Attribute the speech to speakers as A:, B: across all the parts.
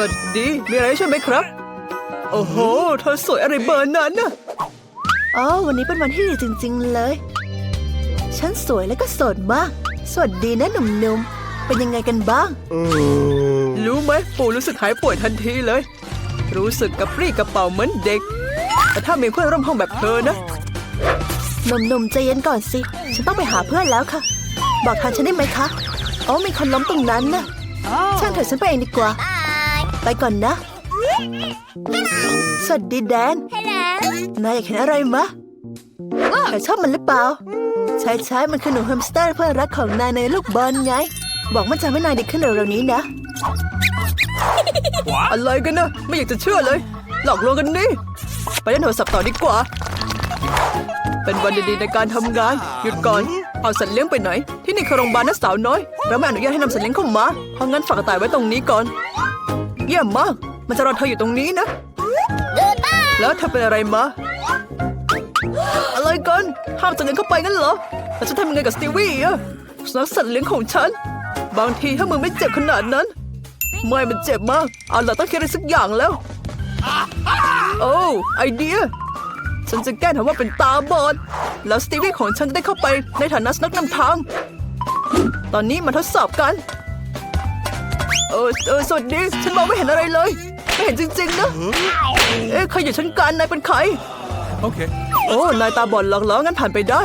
A: วัสดี มีอะไรให้ช่วยไหมครับ โอ้โห เธอสวยอะไรเบอร์นั้นน่ะ
B: อ๋อ วันนี้เป็นวันที่ดีจริง ๆ เลย ฉันสวยและก็โสดมาก สวัสดีนะหนุ่มๆ เป็นยังไงกันบ้าง
A: รู้ไหมปู่รู้สึกหายป่วยทันทีเลย รู้สึกกระปรี้กระเป๋าเหมือนเด็ก แต่ถ้ามีเพื่อนร่วมห้องแบบเธอนะ
B: หนุ่มๆใจเย็นก่อนสิ ฉันต้องไปหาเพื่อนแล้วค่ะ บอกทางฉันได้ไหมคะ อ๋อมีคนล้มตรงนั้นนะช่างเถอะฉันไปเองดีกว่า ไปก่อนนะ สวัสดีแดน นายอยากเห็นอะไรมะเธอชอบมันหรือเปล่า ใช่ใช่ๆมันคือหนูแฮมสเตอร์เพื่อนรักของนายในลูกบอลไง บอกมันจะให้นายดีขึ้นเร็วๆนี้นะ
A: อะไรกันนะ ไม่อยากจะเชื่อเลย หลอกลวงกันนี่ ไปเล่นโทรศัพท์ต่อดีกว่า เป็นวันดีๆในการทำงาน หยุดก่อน เอาสัตว์เลี้ยงไปไหน ที่นี่คือโรงพยาบาลนะสาวน้อย เราไม่อนุญาตให้นำสัตว์เลี้ยงเข้ามา เพราะงั้นฝากกระต่ายไว้ตรงนี้ก่อน เยี่ยมมาก มันจะรอเธออยู่ตรงนี้นะ แล้วเธอเป็นอะไรมา อะไรกัน ห้ามสัตว์เลี้ยงเข้าไปงั้นเหรอแล้วจะทำยังไงกับสตีวี่อะสุนัขสัตว์เลี้ยงของฉัน บางทีถ้ามึงไม่เจ็บขนาดนั้น ไม่มันเจ็บมากเอาล่ะต้องคิดอะไรสักอย่างแล้ว โอ้ไอเดีย ฉันจะแกล้งทำว่าเป็นตาบอด แล้วสตีวี่ของฉันจะได้เข้าไปในฐานะสนักนำทาง ตอนนี้มาทดสอบกัน เออเออสวัสดีฉันมองไม่เห็นอะไรเลย ไม่เห็นจริงๆนะ เอ๊ะใครอยู่ชั้นกลารนายเป็นใคร
C: Okay.
A: โอ้ นายตาบอดหรอกเหรองั้นผ่านไปได้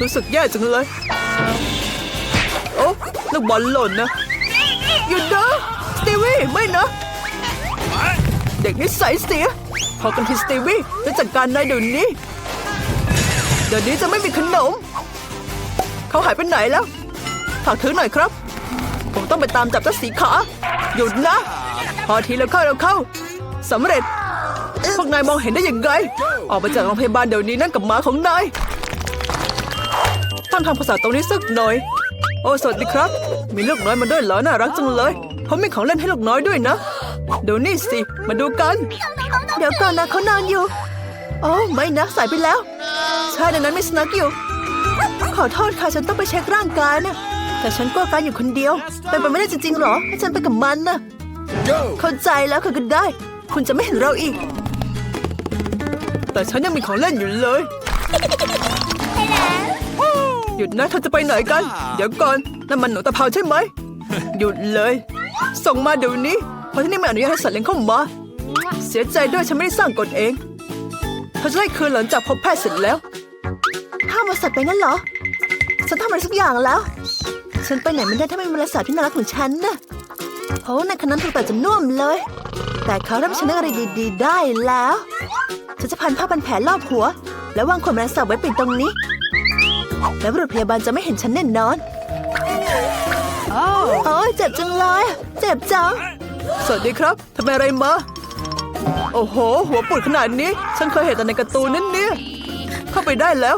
A: รู้สึกแย่จังเลย โอ้ลูกบอลหล่นนะหยุดนะสตีวี่ไม่นะ เด็กนิสัยเสีย พอกันทีสตีวี่จะจัดการนายเดี๋ยวนี้ เดี๋ยวนี้จะไม่มีขนม เขาหายไปไหนแล้ว ฝากถือหน่อยครับผม ต้องไปตามจับเจ้าสีขา หยุดนะ พอทีแล้วเข้าแล้วเข้าสำเร็จ พวกนายมองเห็นได้ยังไง ออกไปจากโรงพยาบาลเดี๋ยวนี้นั่นกับหมาของนายต้องทำภาษาตรงนี้สักหน่อย โอ้สวัสดีครับ มีลูกน้อยมาด้วยเหรอน่ารักจังเลยผมมีของเล่นให้ลูกน้อยด้วยนะเดี๋ยวนี่สิ มาดูกัน
B: เดี๋ยวก่อนนะเขานอนอยู่โอ้ไม่นะสายไปแล้ว
A: ใช่ในนั้นมีสนักอยู่
B: ขอโทษค่ะฉันต้องไปเช็คร่างกายนะ แต่ฉันกลัวการอยู่คนเดียวเป็นไปไม่ได้จริงๆหรอให้ฉันไปกับมันนะ
C: Go.
B: เข้าใจแล้วค่ะก็ได้ คุณจะไม่เห็นเราอีก
A: แต่ฉันยังมีของเล่นอยู่เลยหยุดนะเธอจะไปไหนกัน เดี๋ยวก่อนนั่นมันหนูตะเภาใช่ไหมหยุดเลย ส่งมาเดี๋ยวนี้ เพราะที่นี่ไม่อนุญาตให้สัตว์เลี้ยงเข้ามา เสียใจด้วยฉันไม่ได้สร้างกฎเองเธอจะได้คืนหลังจากพบแพทย์เสร็จแล้ว
B: ห้ามมาสัตว์ไปงั้นเหรอ ฉันทำอะไรสักอย่างแล้ว ฉันไปไหนไม่ได้ถ้าไม่มีบริษัทที่น่ารักของฉันนะโอ้ในคนนั้นถูกตัดจนน่วมเลย แต่เขาเริ่มฉันนึกอะไรดีๆ ได้แล้ว ฉันจะพันผ้าพันแผลรอบหัว แล้ววางขวดแมลงสาบไว้ปิดตรงนี้ แล้วบุรุษพยาบาลจะไม่เห็นฉันแน่นอนโอ้ยเจ็บจังเลย เจ็บจัง
A: สวัสดีครับทำไมอะไรมา โอ้โห หัวปูดขนาดนี้ ฉันเคยเห็นแต่ในการ์ตูนนั่นเนี่ย เข้าไปได้แล้ว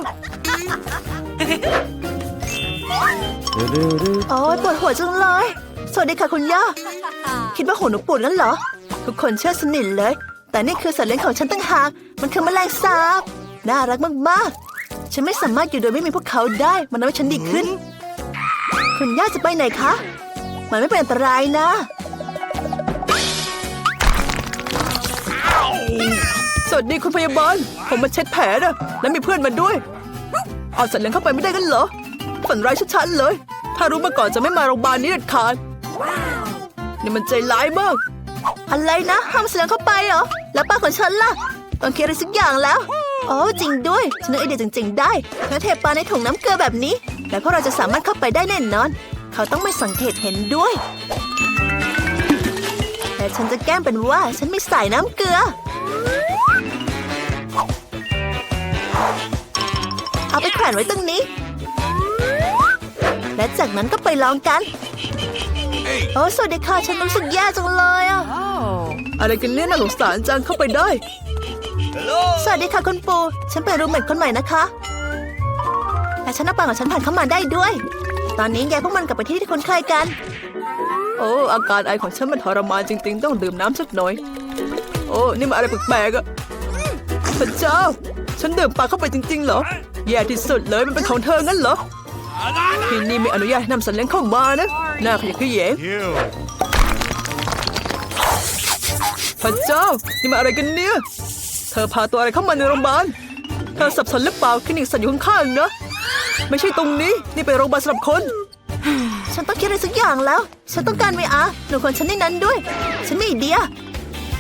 B: โอ้ยปวดหัวจังเลย สวัสดีค่ะคุณย่า คิดว่าหัวหนูปวดงั้นเหรอ ทุกคนเชื่อสนิทเลย แต่นี่คือสัตว์เลี้ยงของฉันตั้งหาก มันคือแมลงสาบ น่ารักมากๆ ฉันไม่สามารถอยู่โดยไม่มีพวกเขาได้ มันทำให้ฉันดีขึ้น คุณย่าจะไปไหนคะ มันไม่เป็นอันตรายนะ
A: สวัสดีคุณพยาบาล ผมมาเช็ดแผลนะ และมีเพื่อนมาด้วย เอาสัตว์เลี้ยงเข้าไปไม่ได้กันเหรอ ฝันร้ายชัดๆเลย ถ้ารู้มาก่อนจะไม่มาโรงพยาบาลนี้เด็ดขาดนี่มันใจร้ายมาก
B: อะไรนะ ห้ามเสียงเข้าไปเหรอ แล้วป้าของฉันล่ะต้องคิดอะไรสักอย่างแล้วโอ้จริงด้วย ฉันนึกไอเดียจริง ๆ ได้แค่เทปลาในถุงน้ำเกลือแบบนี้ และพวกเราจะสามารถเข้าไปได้แน่นอน เขาต้องไม่สังเกตเห็นด้วย แต่ฉันจะแกล้งเป็นว่าฉันไม่ใส่น้ำเกลือ เอาไปแขวนไว้ตรงนี้ และจากนั้นก็ไปลองกัน โอ้สวัสดีค่ะฉันรู้สึกแย่จังเลยอะ
A: อะไรกันเนี่ยน่าสงสารจังเข้าไปได้
B: สวัสดีค่ะคุณปู ฉันเป็นรูมเมทคนใหม่นะคะและฉันเอาปังของฉันผ่านเข้ามาได้ด้วย ตอนนี้ยายพวกมันกลับไปที่ที่คุ้นเคยกัน
A: โอ้อาการไอของฉันมันทรมานจริง ๆ ต้องดื่มน้ำสักหน่อย โอ้นี่มันอะไรแปลกๆอะพระเจ้า ฉันดื่มปลาเข้าไปจริงๆเหรอ แย่ที่สุดเลยมันเป็นของเธองั้นเหรอ ที่นี่ไม่อนุญาตให้นำสัตว์เลี้ยงเข้ามานะน่าขยะแขยง
C: You.
B: พระเจ้า นี่มันอะไรกันเนี่ย เธอพาตัวอะไรเข้ามาในโรงพยาบาล เธอสับสนหรือเปล่าคลินิกสัตว์อยู่ข้างๆนะ ไม่ใช่ตรงนี้ นี่เป็นโรงพยาบาลสำหรับคน
A: ฉันต้องคิดอะไรสักอย่างแล้ว ฉันต้องการ VR หนูคนฉันในนั้นด้วย ฉันมีไอเดีย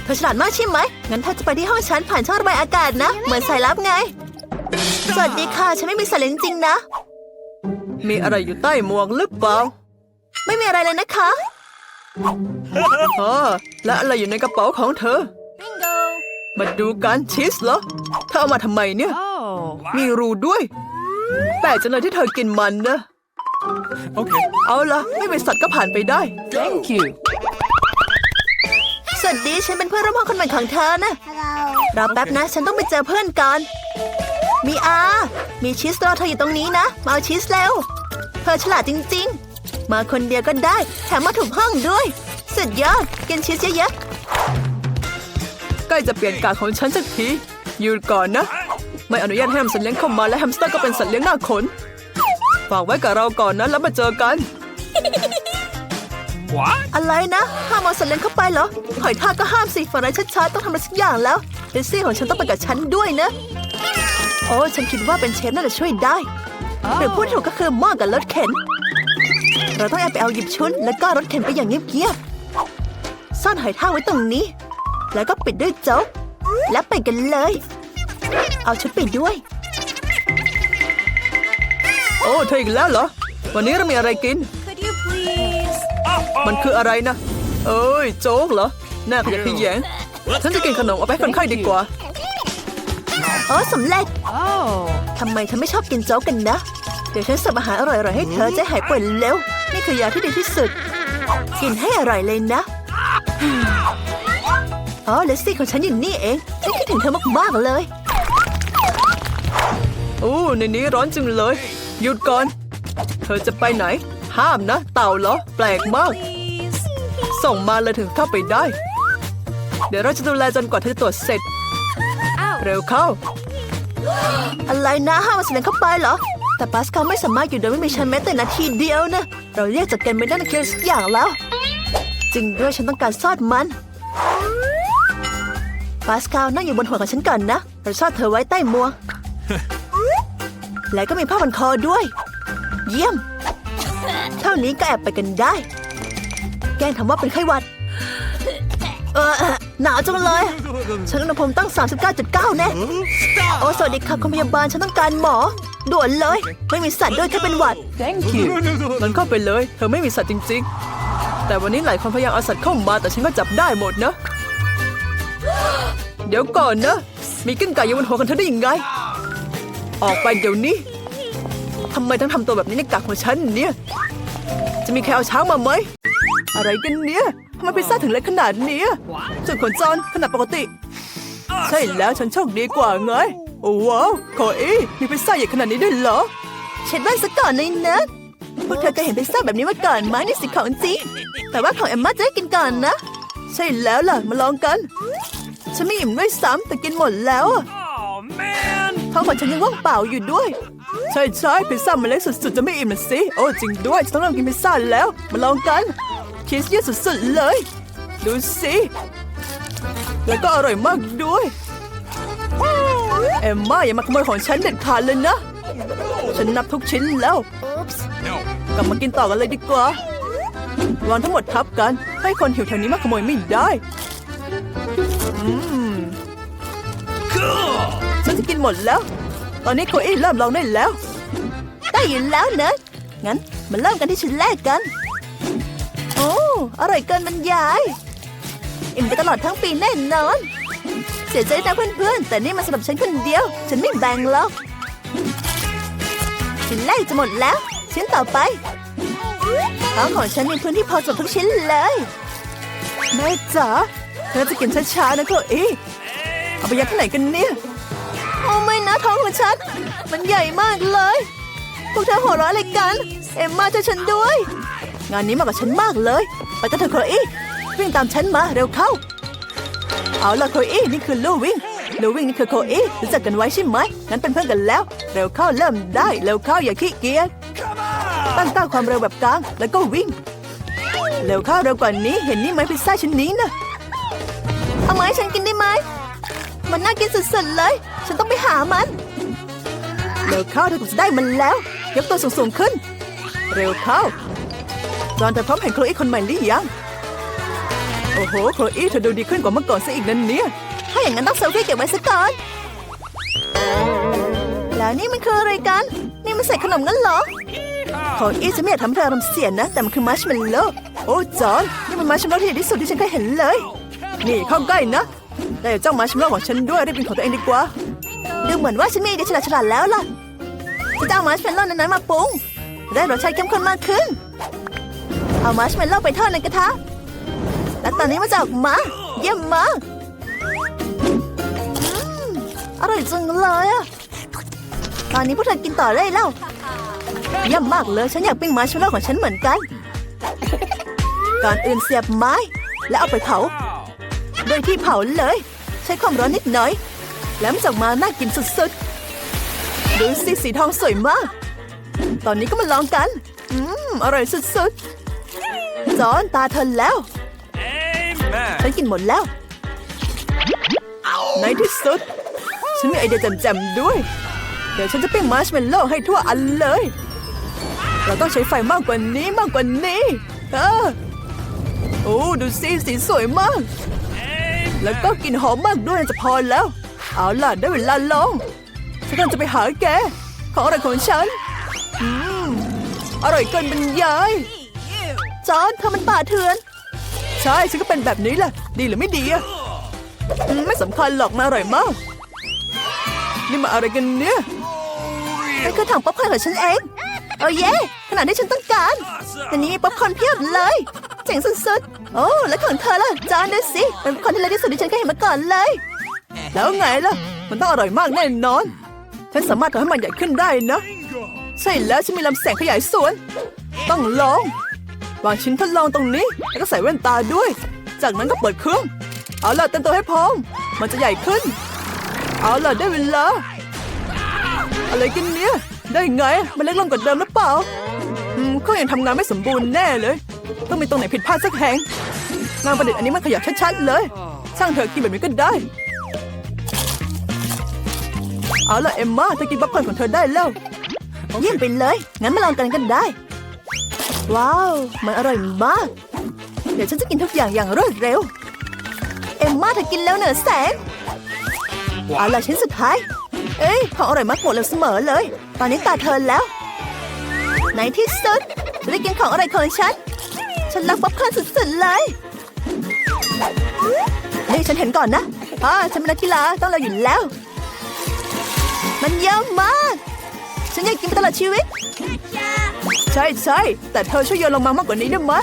A: เธอฉลาดมากใช่ไหม งั้นเธอจะไปที่ห้องฉันผ่านช่องระบายอากาศนะ เหมือนสายลับไง สวัสดีค่ะ ฉันไม่มีสายเลนจริงๆนะ
B: มีอะไรอยู่ใต้หมวกหรือเปล่า
A: ไม่มีอะไรเลยนะคะ
B: อ๋อและอะไรอยู่ในกระเป๋าของเธอ มาดูกันชีสเหรอ เธอเอามาทำไมเนี่ย มีรูด้วย แปลกจังเลยที่เธอกินมันนะ
C: Okay.
B: เอาละไม่เป็นสัตว์ก็ผ่านไปได้
C: Thank you.
A: สวัสดีฉันเป็นเพื่อนร่วมห้องคนใหม่ของเธอนะรอแป๊บนะ ฉันต้องไปเจอเพื่อนก่อน มีอา มีชีสรอเธออยู่ตรงนี้นะ มาเอาชีสเร็วเธอฉลาดจริง ๆ มาคนเดียวก็ได้ แถมมาถูกห้องด้วย สุดยอด กินชีสเยอะ
B: ใกล้จะเปลี่ยนกาของฉันสักทีหยุดก่อนนะ ไม่อนุญาตให้นำสัตว์เลี้ยงเข้ามาและแฮมสเตอร์ก็เป็นสัตว์เลี้ยงหน้าขน ฝากไว้กับเราก่อนนะแล้วมาเจอกัน
C: What?
A: ๆอะไรนะห้ามเอาสัตว์เลี้ยงเข้าไปเหรอหอยทากก็ห้ามสิฝันร้ายชัดๆต้องทำอะไรสักอย่างแล้วเดซี่ของฉันต้องไปกับฉันด้วยนะ โอ้ฉันคิดว่าเป็นเชฟน่าจะช่วยได้ หรือพูดถูกก็คือหม้อกับรถเข็น เราต้องแอบไปเอาหยิบชุดแล้วก็รถเข็นไปอย่างเงียบๆซ่อนหอยทากไว้ตรงนี้ แล้วก็ปิดด้วยโจ๊กแล้วไปกันเลย เอาชุดไปด้วย
B: โอ้เธออีกแล้วเหรอ วันนี้เรามีอะไรกิน มันคืออะไรนะ เอ้ย โจ๊กเหรอน่าขยะแขยงฉันจะกินขนมเอาไปให้คนไข้ดีกว่า
A: โอ้สำเร็จ
C: Oh.
A: ทำไมเธอไม่ชอบกินโจ๊กกันนะ เดี๋ยวฉันสับอาหารอร่อยๆให้เธอจะหายป่วยเร็ว นี่คือยาที่ดีที่สุด กินให้อร่อยเลยนะ อ๋อเลสซี่ของฉันอยู่นี่เอง ฉันคิดถึงเธอมากๆเลย
B: โอ้ในนี้ร้อนจังเลย หยุดก่อน เธอจะไปไหน ห้ามนะ เต่าเหรอ แปลกมาก ส่งมาเลยถึงเข้าไปได้ เดี๋ยวเราจะดูแลจนกว่าเธอจะตรวจเสร็จ เร็วเข้า
A: อะไรนะห้ามเอาเสียงเข้าไปเหรอ แต่ปาสคาลไม่สามารถอยู่โดยไม่มีฉันแม้แต่นาทีเดียวนะ เราเรียกจากกันไม่ได้ในเคียสักอย่างแล้ว จริงด้วยฉันต้องการซอดมันปาสคาลนั่งอยู่บนหัวของฉันก่อนนะเราซ่อนเธอไว้ใต้หมวกและก็มีผ้าพันคอด้วย เยี่ยม เท่านี้ก็แอบไปกันได้ แกล้งทำว่าเป็นไข้หวัด เออ หนาวจังเลย ฉันอุณหภูมิตั้ง 39.9 แน่ โอ้ สวัสดีค่ะคุณพยาบาล ฉันต้องการหมอ ด่วนเลย ไม่มีสัตว์ด้วยแค่เป็นหวัด
C: Thank you.
B: มันเข้าไปเลย เธอไม่มีสัตว์จริง ๆ แต่วันนี้หลายคนพยายามเอาสัตว์เข้ามา แต่ฉันก็จับได้หมดนะ เดี๋ยวก่อนนะ มีกิ้งก่าอยู่บนหัวของเธอได้ยังไง ออกไปเดี๋ยวนี้ทำไมต้องทำตัวแบบนี้ในกากของฉันเนี่ย จะมีใครเอาช้างมาไหม อะไรกันเนี่ย ทำไมพิซซ่าถึงเล็กขนาดนี้ ส่วนขนจรขนาดปกติ ใช่แล้วฉันโชคดีกว่าไง โอ้ว้าวโคอี้มีพิซซ่าใหญ่ขนาดนี้ด้วยเหรอ
A: เช็ดบ้านซะก่อนเลยนะพวกเธอเคยเห็นพิซซ่าแบบนี้มาก่อนไหมนี่สิของจริงแต่ว่าของเอมมาจะได้กินก่อนนะ
B: ใช่แล้วล่ะมาลองกัน ฉันไม่อิ่มด้วยซ้ำแต่กินหมดแล้วอะ
C: Oh man.
B: ท้องของฉันยังว่างเปล่าอยู่ด้วย ใช่ใช่พิซซ่ามันเล็กสุดๆจะไม่อิ่มนะสิโอ้จริงด้วยฉันต้องเริ่มกินพิซซ่าแล้ว มาลองกัน ชีสเยอะสุดๆเลย ดูสิ แล้วก็อร่อยมากด้วยเอมม่าอย่ามาขโมยของฉันเด็ดขาดเลยนะ ฉันนับทุกชิ้นแล้ว
C: No.
B: กลับมากินต่อกันเลยดีกว่าวางทั้งหมดทับกัน ให้คนหิวแถวนี้มาขโมยไม่ได้อืม
C: Cool.
B: ฉันจะกินหมดแล้ว ตอนนี้โคอี้เริ่มลองได้แล้ว
A: ได้ยินแล้วเนอะงั้นมาเริ่มกันที่ชิ้นแรกกันโอร่อยเกินบรรยาย อิ่มไปตลอดทั้งปีแน่นอน เสียใจนะเพื่อนๆ แต่นี่มันสำหรับฉันคนเดียว ฉันไม่แบ่งหรอกชิ้นแรกจะหมดแล้ว ชิ้นต่อไปท้องของฉันมีพื้นที่พอสำหรับทุกชิ้นเลย
B: แม่จ๋าเธอจะกินช้าๆนะโคอี้เอาไปยัดที่ไหนกันเนี่ย
A: โอ้ไม่นะท้องของฉัน มันใหญ่มากเลย พวกเธอหัวเราะอะไรกัน เอ็มมาช่วยฉันด้วย
B: งานนี้มากับฉันมากเลย ไปกันเถอะโคอี้วิ่งตามฉันมาเร็วเข้า เอาล่ะโคอี้นี่คือลู่วิ่งลู่วิ่งนี่คือโคอี้รู้จักกันไว้ใช่ไหมงั้นเป็นเพื่อนกันแล้ว เร็วเข้าเริ่มได้เร็วเข้าอย่าขี้เกียจตั้งต้าความเร็วแบบกลางแล้วก็วิ่ง เร็วเข้าเร็วกว่านี้เห็นนี่ไหมพิซซ่าชิ้นนี้นะ
A: เอามาให้ฉันกินได้ไหมมันน่ากินสุดๆเลย ฉันต้องไปหามัน เร็วเข้าเธอคงจะได้มันแล้ว ยกตัวสูงๆขึ้น
B: เร็วเข้า จอห์นเธอพร้อมเห็นโคลอีคนใหม่หรือยัง โอ้โห โคลอีเธอดูดีขึ้นกว่าเมื่อก่อนซะอีกนั่นเนี่ย
A: ถ้าอย่างนั้นต้องเซลฟี่เก็บไว้ซะก่อน แล้วนี่มันคืออะไรกัน นี่มันใส่ขนมงั้นเหรอ
B: โคลอีฉันไม่อยากทำเธออารมณ์เสียนะ แต่มันคือมัชเมลโล่โอ้จอห์นนี่มันมัชเมลโล่ที่ดีที่สุดที่ฉันเคยเห็นเลย นี่เข้าใกล้นะได้เจ้ามัชเมลโล่ของฉันด้วยรีบเป็นของตัวเองดีกว่า
A: ดูเหมือนว่าฉันมีไอเดียฉลาดฉลาดๆแล้วล่ะจะเอามาร์ชเมลโล่นั้นๆมาปรุงได้รสชาติเข้มข้นมากขึ้น เอามาชเมลโล่ไปทอดในกระทะ และตอนนี้มันจะออกมาเยี่ยมมากอร่อยจังเลยอะตอนนี้พวกเธอกินต่อได้แล้วเยี่ยมมากเลยฉันอยากปิ้งมาชเมลโล่ของฉันเหมือนกัน ก่อนอื่นเสียบไม้ แล้วเอาไปเผา โดยที่เผาเลย ใช้ความร้อนนิดหน่อย แล้วมันจะมาน่ากินสุดๆ ดูสิสีทองสวยมาก ตอนนี้ก็มาลองกัน อืม อร่อยสุดๆ จอนตาเธอแล้ว
C: Amen.
A: ฉันกินหมดแล้ว
B: ในที่สุด ฉันมีไอเดียแจ่มๆด้วย เดี๋ยวฉันจะปิ้งมาร์ชเมลโล่ให้ทั่วอันเลย เราต้องใช้ไฟมากกว่านี้มากกว่านี้เออโอ้ดูสิสีสวยมาก แล้วก็กลิ่นหอมมากด้วยน่าจะพอแล้ว เอาล่ะได้เวลาลองฉันกำลังจะไปหาแก ของอะไรของฉัน อืม อร่อยเกินบรรยาย
A: จอนเธอมันป่าเถื่อน
B: ใช่ฉันก็เป็นแบบนี้แหละ ดีหรือไม่ดีอะไม่สำคัญหรอกมาอร่อยมาก นี่มาอะไรกันเนี่ย
A: นั่นคือถังป๊อปคอร์นของฉันเอง โอ้เย่ขนาดที่ฉันต้องการอันนี้มีป๊อปคอร์นเพียบเลย เจ๋งสุดๆ โอ้ แล้วของเธอล่ะ จานดูสิ เป็นป๊อปคอร์นที่เล็กที่สุดที่ฉันเคยเห็นมาก่อนเลย
B: แล้วไงล่ะ มันต้องอร่อยมากแน่นอน ฉันสามารถทำให้มันใหญ่ขึ้นได้นะ ใช่แล้วฉันมีลำแสงขยายส่วน ต้องลอง วางชิ้นทดลองตรงนี้ แล้วก็ใส่แว่นตาด้วย จากนั้นก็เปิดเครื่อง เอาล่ะเต็มตัวให้พร้อม มันจะใหญ่ขึ้น เอาล่ะได้เวลา อะไรกันเนี่ย ได้ไง มันเล็กลงกว่าเดิมหรือเปล่า อืมก็ยังทำงานไม่สมบูรณ์แน่เลย ต้องมีตรงไหนผิดพลาดสักแห่งงานประดิษฐ์อันนี้มันขยับชัดๆเลย ช่างเถอกินแบบนี้ก็ได้ เอาล่ะเอมมาเธอกินป๊อปคอนของเธอได้แล้ว
A: เยี่ยมไปเลย งั้นมาลองกันกันได้ ว้าว มันอร่อยมาก เดี๋ยวฉันจะกินทุกอย่างอย่างรวดเร็ว เอ็มมาเธอกินแล้วเหนือแสงเอาล่ะชิ้นสุดท้าย เอ้ยของอร่อยมากหมดเลยเสมอเลย ตอนนี้ตาเธอแล้ว ในที่สุดฉันได้กินของอร่อยของฉัน ฉันรักป๊อปคอร์นสุดๆเลยนี่ฉันเห็นก่อนนะอ่าฉันเป็นนักกีฬาต้องเราอยู่แล้ว มันเยอะมาก ฉันอยากกินไปตลอดชีวิต
B: ใช่ใช่แต่เธอช่วยโยนลงมามากกว่านี้ได้ไหม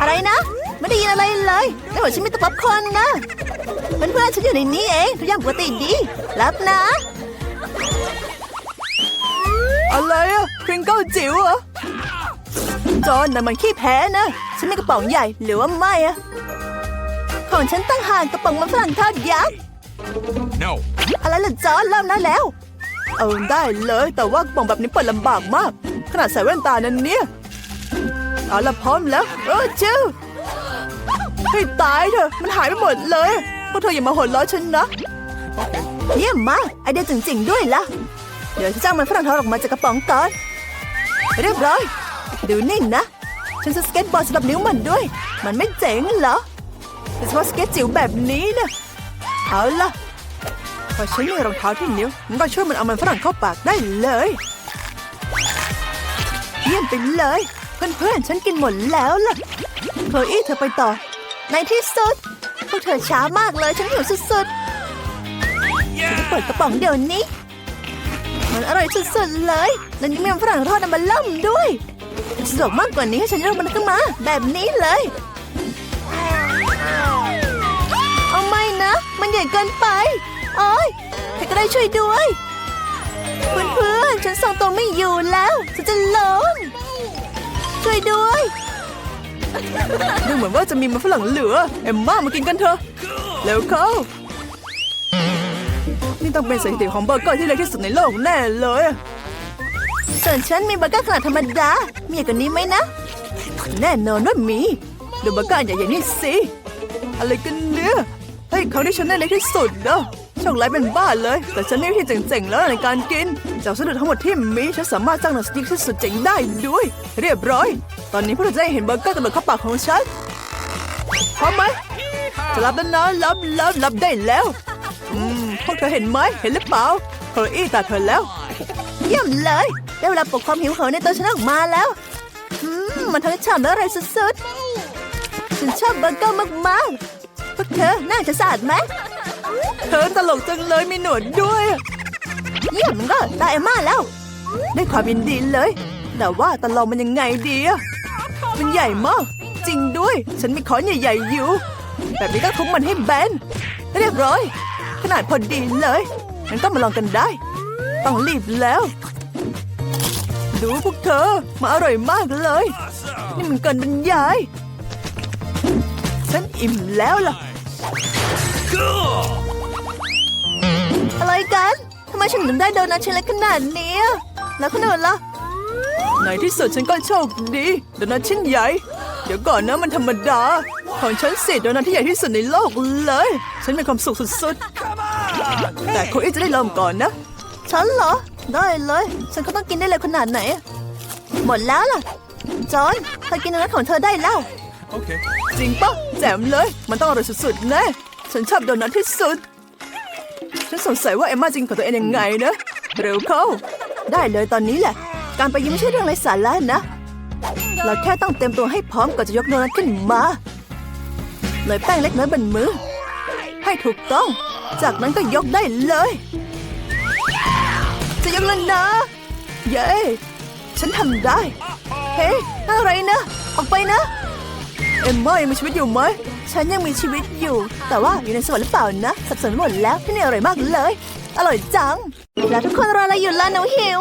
A: อะไรนะ ไม่ได้ยินอะไรเลยไม่บอกฉันมีแต่ป๊อปคอร์นนะเพื่อนๆฉันอยู่ในนี้เองทุกอย่างปกติดีรับนะ
B: อะไรอะพริงเกิลจิ๋วเหรอ
A: จอนนั่นมันขี้แพ้นะ ฉันมีกระป๋องใหญ่หรือว่าไม่อะของฉันตั้งห่างกระป๋องมันฝรั่งทอดยักษ์
C: No.
A: อะไรล่ะจอนเริ่มได้แล้ว
B: เอาได้เลยแต่ว่ากระป๋องแบบนี้เปิดลำบากมาก ขนาดใส่แว่นตานั้นเนี่ยเอาละพร้อมแล้วเออจิ้วให้ตายเถอะมันหายไปหมดเลยพวกเธออย่ามาหัวเราะฉันนะ
A: เยี่ยมมากไอเดียจริงๆด้วยล่ะ เดี๋ยวฉันจ้างมันฝรั่งทอดออกมาจากกระป๋องก่อนเรียบร้อย ดูนี่นะ ฉันจะสเก็ตบอร์ดสำหรับนิ้วมันด้วย มันไม่เจ๋งเหรอโดยเฉพาะสเก็ตจิ๋วแบบนี้นะ
B: เอาล่ะพอฉันมีรองเท้าที่นิ้วมันก็ช่วยมันเอามันฝรั่งเข้าปากได้เลย
A: ยี่ยมไปเลย เพื่อนๆ ฉันกินหมดแล้วล่ะโคลอี้เธอไปต่อ ในที่สุด พวกเธอช้ามากเลยฉันหิวสุดๆเปิดกระป๋องเดี๋ยวนี้ มันอร่อยสุดๆเลยแล้วยังมีฝรั่งทอดน้ำมันล่ำด้วยสะดวกมากกว่านี้ให้ฉันยกมันขึ้นมา แบบนี้เลย เอาไม่นะ มันใหญ่เกินไปโอ้ยใครก็ได้ช่วยด้วย เพื่อนๆ ฉันทรงตัวไม่อยู่แล้ว ฉันจะล้ม ช่วยด้วย
B: ดูเหมือนว่าจะมีมันฝรั่งเหลือ เอ็มมามากินกันเถอะเร็วเข้านี่ต้องเป็นสถิติของเบอร์เกอร์ที่เล็กที่สุดในโลกแน่เลย
A: ส่วนฉันมีเบอร์เกอร์ขนาดธรรมดา มีอย่างกว่านี้ไหมนะ
B: แน่นอนว่ามี ดูเบอร์เกอร์ใหญ่ๆนี่สิ อะไรกันเนี่ยฮ้ยครั้งที่ฉันได้เล็กที่สุดเนอะโชคร้ายเป็นบ้าเลย แต่ฉันมีวิธีเจ๋งๆแล้วในการกิน จากวัสดุทั้งหมดที่มีฉันสามารถสร้างหนังสติ๊กที่สุดเจ๋งได้ด้วย เรียบร้อย ตอนนี้พวกเราจะได้เห็นเบอร์เกอร์กระโดดเข้าปากของฉันพร้อมไหมจะรับแล้วนะรับรับรับได้แล้วอืมพวกเธอเห็นไหมเห็นหรือเปล่าเฮอร์อี้ตาเธอแล้ว
A: เยี่ยมเลยได้เวลาปลุกความหิวโหยในตัวฉันออกมาแล้วอืมมันทั้งฉ่ำและอร่อยสุดๆฉันชอบเบอร์เกอร์มากๆพวกเธอน่าจะสะอาดไหม
B: เธอตลกจังเลยมีหนวดด้วย
A: เยี่ยมมันก็ตาเอมมาแล้ว
B: ได้ความยินดีเลย แต่ว่าตลองมันยังไงดีอะมันใหญ่มาก จริงด้วย ฉันมีค้อนใหญ่ๆอยู่ แบบนี้ก็ทุบมันให้แบน เรียบร้อย ขนาดพอดีเลยงั้นก็มาลองกันได้ ต้องรีบแล้ว ดูพวกเธอ มาอร่อยมากเลย นี่มันเกินบรรยาย ฉันอิ่มแล้วล่ะ
C: Cool.
A: อะไรกัน ทำไมฉันถึงได้โดนัทชิ้นเล็กขนาดนี้อะแล้วขนมล่ะ
B: ในที่สุดฉันก็โชคดี โดนัทชิ้นใหญ่ เดี๋ยวก่อนนะมันธรรมดา ของฉันสิโดนัทที่ใหญ่ที่สุดในโลกเลย ฉันมีความสุขสุดๆ แต่โคอี้จะได้เริ่มก่อนนะ
A: ฉันเหรอ ได้เลย ฉันก็ต้องกินได้เลยขนาดไหนอะหมดแล้วล่ะ จอนเธอกินโดนัทของเธอได้แล้ว
C: Okay.
B: จริงปะแจ่มเลย มันต้องอร่อยสุดๆแน่ ฉันชอบโดนัทที่สุด ฉันสงสัยว่าเอมมาจริงของตัวเองยังไงนะ เร็วเข้า ได้เลยตอนนี้แหละ การไปยิ้มไม่ใช่เรื่องไร้สาระนะ เราแค่ต้องเตรียมตัวให้พร้อมก่อนจะยกโดนัทขึ้นมา เลยแป้งเล็กน้อยบนมือ ให้ถูกต้อง จากนั้นก็ยกได้เลย จะยกแล้วนะ เย้ ฉันทำได้ เฮ้ อะไรนะ ออกไปนะ เอมมายังมีชีวิตอยู่ไหม ฉันยังมีชีวิตอยู่ แต่ว่าอยู่ในสวรรค์หรือเปล่านะ สับสนหมดแล้วที่นี่อร่อยมากเลย อร่อยจัง
A: แล้วทุกคนรออะไรอยู่ล่ะหนูหิว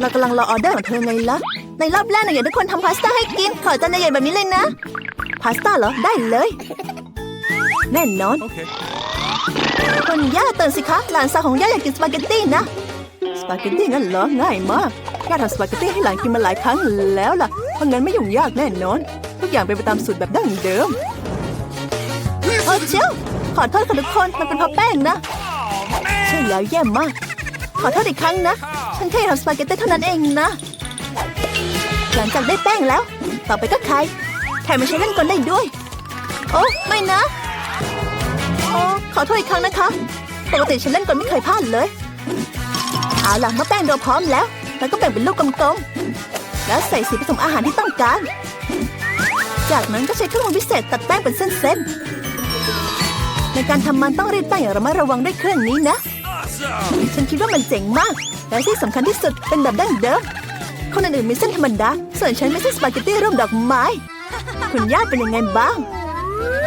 A: เรากำลังรอออเดอร์ของเธอไงล่ะ ในรอบแรกหนูอยากให้ทุกคนทำพาสต้าให้กิน ขอจานใหญ่ๆแบบนี้เลยนะ พาสต้าเหรอ ได้เลย แน่นอน
C: Okay.
A: คุณย่าตื่นสิคะ หลานสาวของย่าอยากกินสปาเกตตี้นะ
B: สปาเกตตี้งั้นเหรอง่ายมากย่าทำสปาเกตตี้ให้หลานกินมาหลายครั้งแล้วล่ะ เพราะงั้นไม่ยุ่งยากแน่นอนทุก อย่างเป็นไปตามสูตรแบบดั้งเดิม
A: เออเชียวขอโทษค่ะทุกคนมันเป็นเพราะแป้งนะ ใช่แล้วแย่มาก ขอโทษอีกครั้งนะ ฉันแค่ทำสปาเกตตี้เท่านั้นเองนะ หลังจากได้แป้งแล้ว ต่อไปก็ไข่ไข่มาใช้เล่นกลได้ด้วย โอ้ไม่นะโอ้ขอโทษอีกครั้งนะคะ ปกติฉันเล่นกลไม่เคยพลาดเลยเอาล่ะเมื่อแป้งโดนพร้อมแล้วแล้วก็แบ่งเป็นลูกกลมๆ แล้วใส่สีผสมอาหารที่ต้องการ จากนั้นก็ใช้เครื่องมือพิเศษตัดแป้งเป็นเส้นๆ ในการทำมันต้องรีดแป้งอย่างระมัดระวังด้วยเครื่องนี้นะ
C: Awesome.
A: ฉันคิดว่ามันเจ๋งมาก และที่สำคัญที่สุดเป็นแบบดั้งเดิม คนอื่นๆมีเส้นธรรมดา ส่วนฉันไม่ใช่สปาเกตตี้รูปดอกไม้ คุณย่าเป็นยังไงบ้าง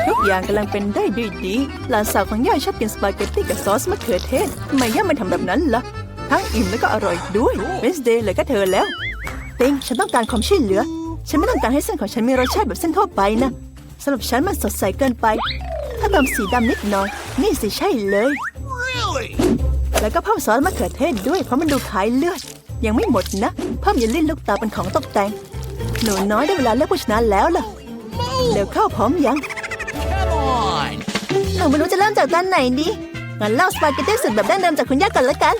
B: ทุกอย่างกำลังเป็นได้ด้วยดี หลานสาวของย่าชอบกินสปาเกตตี้กับซอสมะเขือเทศทำไมย่าไม่ทำแบบนั้นล่ะ ทั้งอิ่มแล้วก็อร่อยด้วยเวนสเดย์เลยก็เธอแล้ว
A: ติงฉันต้องการความช่วยเหลือ ฉันไม่ต้องการให้เส้นของฉันมีรสชาติแบบเส้นทั่วไปนะสำหรับฉันมันสดใสเกินไป ถ้าเติมสีดำนิดหน่อย นี่สิใช่เลย
C: Really?
B: แล้วก็เพิ่มซอสมะเขือเทศด้วยเพราะมันดูคล้ายเลือด ยังไม่หมดนะ เพิ่มเยลลี่ลูกตาเป็นของตกแต่ง หนูน้อยได้เวลาเลือกผู้ชนะแล้วล่ะเดี๋ยวเข้าพร้อมยัง
C: Come on.
A: หนูไม่รู้จะเริ่มจากด้านไหนดีงั้นเล่าสปาเกตตี้สูตรแบบดั้งเดิมจากคุณย่าก่อนละกัน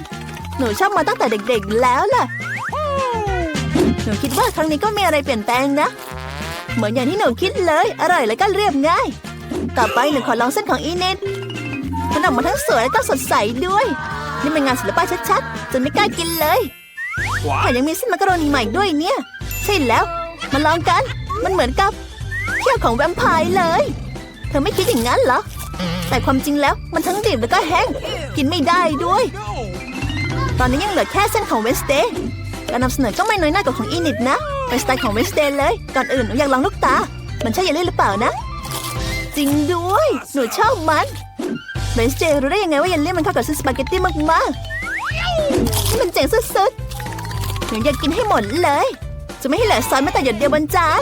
A: หนูชอบมาตั้งแต่เด็กๆแล้วล่ะ หนูคิดว่าครั้งนี้ก็มีอะไรเปลี่ยนแปลงนะ เหมือนอย่างที่หนูคิดเลย อร่อยและก็เรียบง่าย ต่อไปหนูขอลองเส้นของอีเนตมันออกมาทั้งสวยและก็สดใสด้วย นี่เป็นงานศิลปะชัดๆจนไม่กล้ากินเลยแถม
C: What?
A: ยังมีเส้นมักกะโรนีใหม่ด้วยเนี่ย ใช่แล้ว มาลองกัน มันเหมือนกับเที่ยวของแวมไพร์เลย เธอไม่คิดอย่างนั้นเหรอ แต่ความจริงแล้วมันทั้งดิบแล้วก็แห้ง กินไม่ได้ด้วย
C: No.
A: ตอนนี้ยังเหลือแค่เส้นของเวนสเดย์ การนำเสนอก็ไม่น้อยหน้ากว่าของอีนิดนะ เป็นสไตล์ของเวนสเดย์เลย ก่อนอื่นหนูอยากลองลูกตา มันใช่เยลลี่หรือเปล่านะ จริงด้วย หนูชอบมันเวนสเดย์รู้ได้ยังไงว่าเยลลี่มันเข้ากับเส้นสปาเกตตี้มากๆนี่มันเจ๋งสุดๆหนูอยากกินให้หมดเลย จะไม่ให้เหลือซอสแม้แต่หยดเดียวบนจาน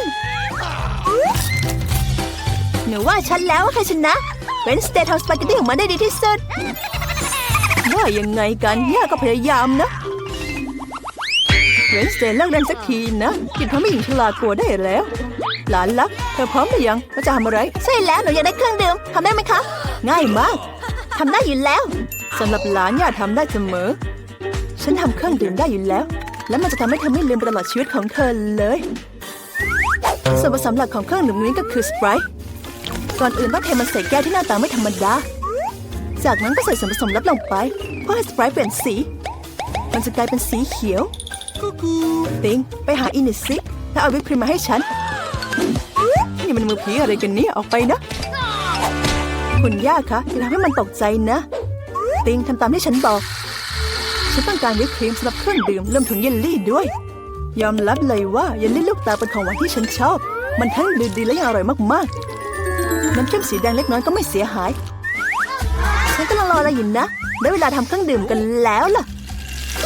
A: หนูว่าฉันแล้วว่าใครชนะเวนสเดย์ทำสปาเกตตี้ออกมาได้ดีที่สุด
B: ว่ายังไงกันย่าก็พยายามนะ เวนสเดย์เลิกเล่นสักทีนะกินทำให้หญิงชราตัวได้แล้ว
A: หลานรัก เธอพร้อมหรือยังว่าจะทำอะไร
D: ใช่แล้ว หนูอยากได้เครื่องดื่มทำได้ไหมคะ
A: ง่ายมาก
D: ทำได้อยู่แล้ว
A: สำหรับหลานอย่าทำได้เสมอ ฉันทำเครื่องดื่มได้อยู่แล้ว และมันจะทำให้เธอไม่ลืมไปตลอดชีวิตของเธอเลยส่วนผสมหลักของเครื่องดื่มนี้ก็คือสไปร์ก่อนอื่นต้องเทมันใส่แก้วที่หน้าตาไม่ธรรมดา จากนั้นก็ใส่ส่วนผสมลับลงไปเพื่อให้สไปร์เปลี่ยนสี มันจะกลายเป็นสีเขียว ติงไปหาอินิสิแล้วเอาวิปครีมมาให้ฉัน นี่มันมือผีอะไรกันเนี่ยออกไปนะ คุณย่าคะอย่าทำให้มันตกใจนะ ติงทำตามที่ฉันบอก ฉันต้องการวิปครีมสำหรับเครื่องดื่มรวมถึงเยลลี่ด้วย ยอมรับเลยว่าเยลลี่ลูกตาเป็นของหวานที่ฉันชอบ มันทั้งดูดีและยังอร่อยมากๆ น้ำจิ้มสีแดงเล็กน้อยก็ไม่เสียหาย ฉันกำลังรออะไรอยู่นะ ได้เวลาทำเครื่องดื่มกันแล้วล่ะ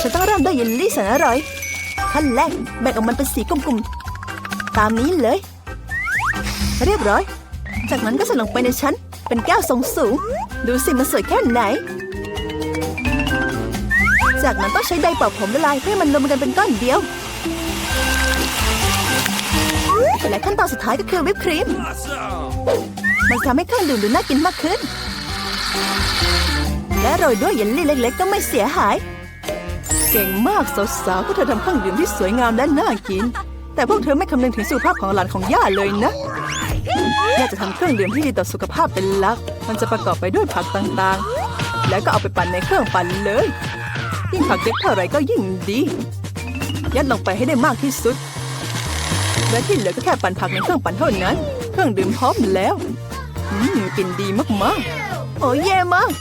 A: ฉันต้องเริ่มด้วยเยลลี่แสนอร่อย ขั้นแรกแบ่งออกมันเป็นสีกลมๆ ตามนี้เลย เรียบร้อย จากนั้นก็ใส่ลงไปในชั้น เป็นแก้วทรงสูง ดูสิมันสวยแค่ไหน จากนั้นต้องใช้ไดเป่าผมละลายเพื่อให้มันรวมกันเป็นก้อนเดียวและขั้นตอนสุดท้ายก็คือวิปครีม มันทำให้เครื่องดื่มดูน่ากินมากขึ้น และโรยด้วยเยลลี่เล็กๆ ก็ไม่เสียหาย เก่งมากสาวๆพวกเธอทำเครื่องดื่มที่สวยงามและน่ากิน แต่พวกเธอไม่คำนึงถึงสุขภาพของหลานของย่าเลยนะย่าจะทำเครื่องดื่มที่ดีต่อสุขภาพเป็นหลัก มันจะประกอบไปด้วยผักต่างๆ แล้วก็เอาไปปั่นในเครื่องปั่นเลย ยิ่งผักเยอะเท่าไรก็ยิ่งดี ยัดลงไปให้ได้มากที่สุด และที่เหลือก็แค่ปั่นผักในเครื่องปั่นเท่านั้น เครื่องดื่มพร้อมแล้ว อืมกลินดีมากๆ โอ้ยแย่มาก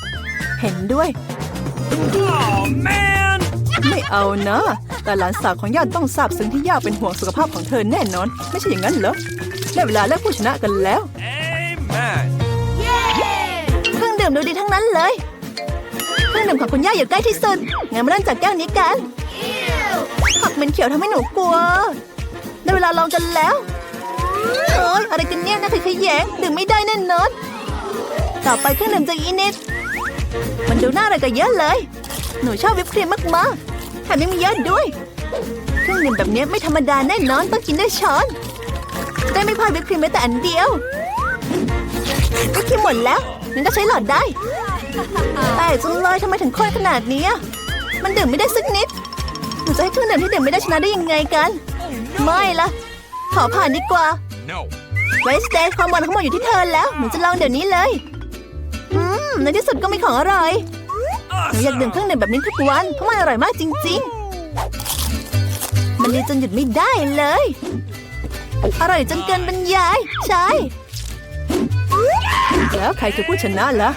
A: เห็นด้วย
E: Oh, man.
A: ไม่เอานะ แต่หลานสาวของย่าต้องทราบซึ้งที่ย่าเป็นห่วงสุขภาพของเธอแน่นอน ไม่ใช่อย่างนั้นเหรอได้เวลาเลือกผู้ชนะกันแล้ว
E: Amen.
D: เครื่องดื่มดูดีทั้งนั้นเลยเครื่องดื่มของคุณย่าอยู่ใกล้ที่สุดงั้นมาเริ่มจากแก้วนี้กันผักเหม็นเขียวทำให้หนูกลัวได้เวลาลองกันแล้วโอ้ยอะไรกันเนี่ยน่าขยแยงดื่มไม่ได้แน่นอนต่อไปเครื่องดื่มจากอีนิดมันดูน่าอร่อยกว่าเยอะเลย หนูชอบวิปครีมมากๆ แถมยังมีเยอะด้วย เครื่องดื่มแบบนี้ไม่ธรรมดาแน่นอนต้องกินด้วยช้อน ได้ไม่พลาดวิปครีมแม้แต่อันเดียวก็คิดหมดแล้วงั้นก็ใช้หลอดได้แต่จังเลยทำไมถึงข้นขนาดนี้อะมันดื่มไม่ได้สักนิดหนูจะให้เครื่องดื่มที่ดื่มไม่ได้ชนะได้ยังไงกัน ไม่ละขอผ่านดีกว่า
E: No.
D: ไวสเตย์ความหวานทั้งหมดอยู่ที่เธอแล้วหนูจะลองเดี๋ยวนี้เลย อืมในที่สุดก็มีของอร่อย หนูอยากดื่มเครื่องดื่มแบบนี้ทุกวัน เพราะมันอร่อยมากจริง ๆ มันดีจนหยุดไม่ได้เลย อร่อยจนเกินบรรยาย ใช่
A: แล้วใครคือผู้ชนะล่ะ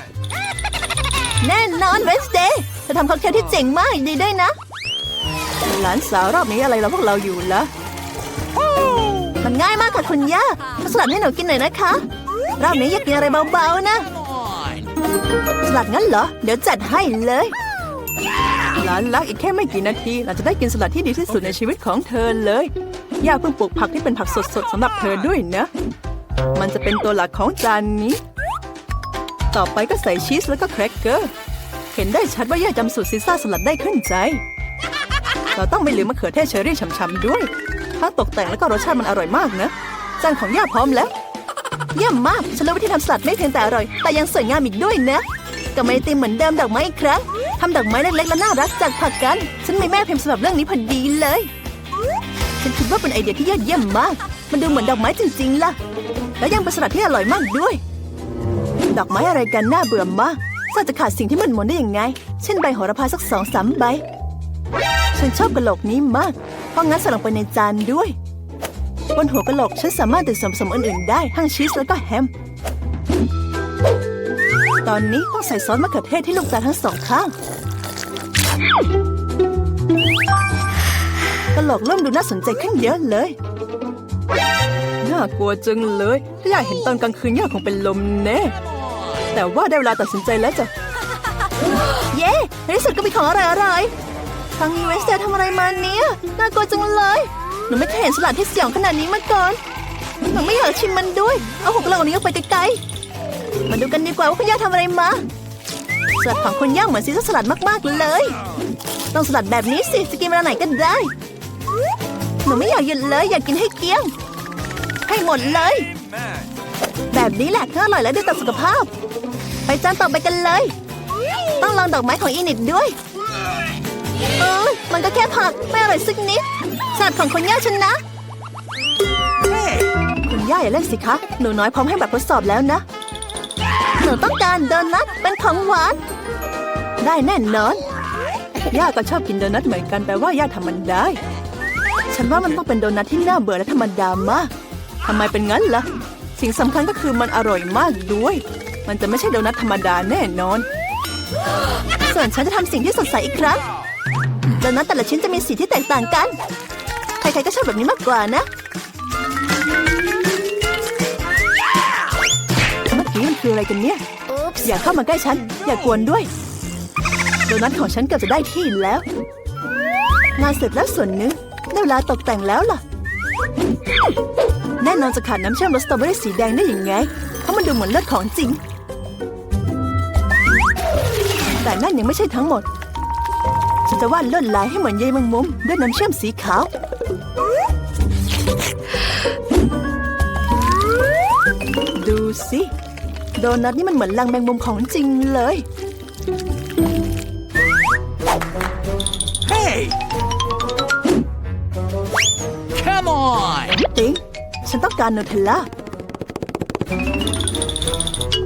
D: แน่นอนเวนสเดย์เธอทำค็อกเทลที่เจ๋งมากดีด้วยนะ
A: หลานสาวรอบนี้อะไรเราพวกเราอยู่ละ
D: มันง่ายมากค่ะคุณย่าสลัดให้หนูกินหน่อยนะคะ รอบนี้อยากกินอะไรเบาๆนะ สลัดงั้นเหรอ เดี๋ยวจัดให้เลย
A: หลานรักอีกแค่ไม่กี่นาทีหลาจะได้กินสลัดที่ดีที่สุดในชีวิตของเธอเลย ย่าเพิ่งปลูกผักที่เป็นผักสดๆสำหรับเธอด้วยนะ มันจะเป็นตัวหลักของจานนี้ ต่อไปก็ใส่ชีสแล้วก็แครกเกอร์ เห็นได้ชัดว่าย่าจำสูตรซีซ่าสลัดได้ขึ้นใจ เราต้องไม่ลืมมะเขือเทศเชอรี่ฉ่ำๆด้วยทั้งตกแต่งแล้วก็รสชาติมันอร่อยมากนะ จานของย่าพร้อมแล้ว
D: เยี่ยมมาก ฉันรู้วิธีทำสลัดไม่เพียงแต่อร่อย แต่ยังสวยงามอีกด้วยนะกับไมติมเหมือนเดิมดอกไม้อีกครั้งทำดอกไม้เล็กๆและน่ารักจากผักกัน ฉันมีแม่พิมพ์สำหรับเรื่องนี้พอดีเลย ฉันคิดว่าเป็นไอเดียที่ยอดเยี่ยมมาก มันดูเหมือนดอกไม้จริงๆล่ะ แล้วยังเป็นสลัดที่อร่อยมากด้วย
A: ดอกไม้อะไรกันน่าเบื่อมาก
D: สลัดจะขาดสิ่งที่มันมนได้ยังไง เช่นใบโหระพาสักสองสามใบ
A: ฉันชอบกระโหลกนี้มาก
D: เพราะงั้นใส่ลงไปในจานด้วย
A: บนหัวกะโหลกฉันสามารถติดส่วนผสมอื่นๆได้ทั้งชีสแล้วก็แฮม ตอนนี้ต้องใส่ซอสมะเขือเทศที่ลูกตาทั้งสองข้างกะโหลกเริ่มดูน่าสนใจขึ้นเยอะเลย น่ากลัวจังเลย ถ้าอยากเห็นตอนกลางคืนย่าคงเป็นลมแน่ แต่ว่าได้เวลาตัดสินใจแล้วจ้ะ
D: เย้ในที่สุดก็มีของอร่อยๆทางนี้เวสเตอร์ทำอะไรมาเนี่ย น่ากลัวจังเลย หนูไม่เคยเห็นสลัดที่สยองขนาดนี้มาก่อน หนูไม่อยากชิมมันด้วย เอาหกเหล่านี้ออกไปไกลๆ มาดูกันดีกว่าว่าคุณย่าทำอะไรมา สลัดของคุณย่าเหมือนซีซ่าสลัดมากๆเลย ต้องสลัดแบบนี้สิจะกินเวลาไหนก็ได้ หนูไม่อยากหยุดเลยอยากกินให้เกลี้ยง
A: ให้หมดเลย แบบนี้แหละทั้งอร่อยและดีต่อสุขภาพ ไปจานต่อไปกันเลย ต้องลองดอกไม้ของอินิดด้วย เออมันก็แค่ผักไม่อร่อยสักนิด สัตว์ของคนย่าฉันนะ คุณย่าอย่าเล่นสิคะ หนูน้อยพร้อมให้แบบทดสอบแล้วนะ หนูต้องการโดนัทเป็นของหวาน ได้แน่นอน
B: ย่าก็ชอบกินโดนัทเหมือนกันแปลว่าย่าทำมันได้
A: ฉันว่ามันต้องเป็นโดนัทที่น่าเบื่อและธรรมดามาก
B: ทำไมเป็นงั้นล่ะ สิ่งสำคัญก็คือมันอร่อยมากด้วย มันจะไม่ใช่โดนัทธรรมดาแน่นอน
A: ส่วนฉันจะทำสิ่งที่สดใสอีกครั้งโดนัทแต่ละชิ้นจะมีสีที่แตกต่างกัน รๆก็ชอบแบบนี้มากกว่านะ
B: เมื่อกี้มันคืออะไรกันเนี่ย อย่าเข้ามาใกล้ฉัน อย่ากวนด้วย โดนัทของฉันเกือบจะได้ที่แล้ว
A: งานเสร็จแล้วส่วนหนึ่งได้เวลาตกแต่งแล้วล่ะ
B: แน่นอนจะขาดน้ำเชื่อมรสสตรอเบอรี่สีแดงได้ยังไง
A: เพราะมันดูเหมือนเลือดของจริง
B: แต่นั่นยังไม่ใช่ทั้งหมด
A: ฉันจะวาดลวดลายให้เหมือนใยแมงมุมด้วยน้ำเชื่อมสีขาว
B: ดูสิ
A: โดนัทนี่มันเหมือนลังแมงมุมของจริงเลย
C: Hey! Come on!
A: ติ๊งฉันต้องการนูเทลล่า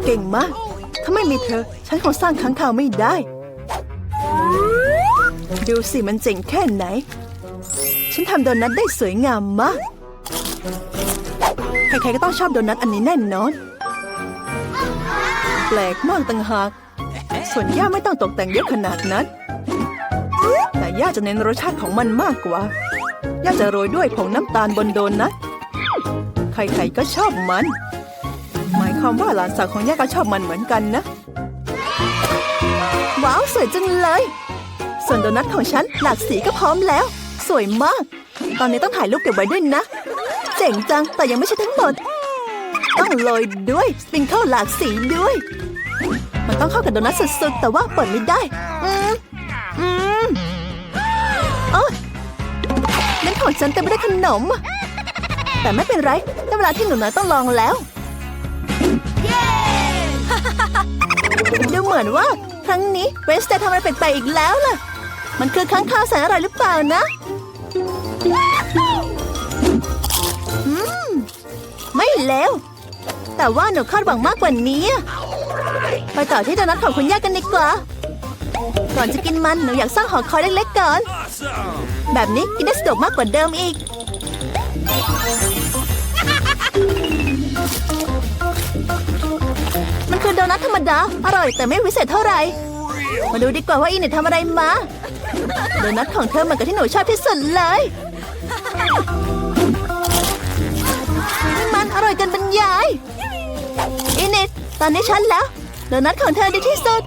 A: เก่งมาก ถ้าไม่มีเธอ ฉันคงสร้างค้างคาวไม่ได้ ดูสิมันเจ๋งแค่ไหน ฉันทำโดนัทได้สวยงามมาก ใครๆก็ต้องชอบโดนัทอันนี้แน่นอน
B: แปลกมากต่างหาก ส่วนย่าไม่ต้องตกแต่งเยอะขนาดนั้น แต่ย่าจะเน้นรสชาติของมันมากกว่า ย่าจะโรยด้วยผงน้ำตาลบนโดนัท ใครๆก็ชอบมัน หมายความว่าหลานสาวของย่าก็ชอบมันเหมือนกันนะ
A: ว้าวสวยจังเลย ส่วนโดนัทของฉันหลากสีก็พร้อมแล้ว วยมาก ตอนนี้ต้องถ่ายรูปเก็บไว้ด้วยนะ เจ๋งจัง แต่ยังไม่ใช่ทั้งหมด ต้องโรยด้วยสปริงเกิลหลากสีด้วย มันต้องเข้ากับโดนัทสุดๆ แต่ว่าเปิดไม่ได้ อืม อืมโอ้นั่นของฉันเต็มไปด้วยขนม แต่ไม่เป็นไรได้เวลาที่หนูน้อยต้องลองแล้ว ดูเหมือนว่า ครั้งนี้เวสจะทำอะไรแปลกๆอีกแล้วล่ะ มันคือค้างคาวแสนอร่อยหรือเปล่านะ ไม่แล้วแต่ว่าหนูคาดหวังมากกว่านี้ ไปต่อที่โดนัทของคุณย่ากันดีกว่า ก่อนจะกินมันหนูอยากสร้างหอคอยเล็กๆก่อน แบบนี้กินได้สะดวกมากกว่าเดิมอีก มันคือโดนัทธรรมดา อร่อยแต่ไม่วิเศษเท่าไหร่ มาดูดีกว่าว่าอีเน็ตทำอะไรมา โดนัทของเธอเหมือนกับที่หนูชอบที่สุดเลย อินบรรยายอินิตตอนนี้ฉันแล้วโดนัทของเธอดีที่สุด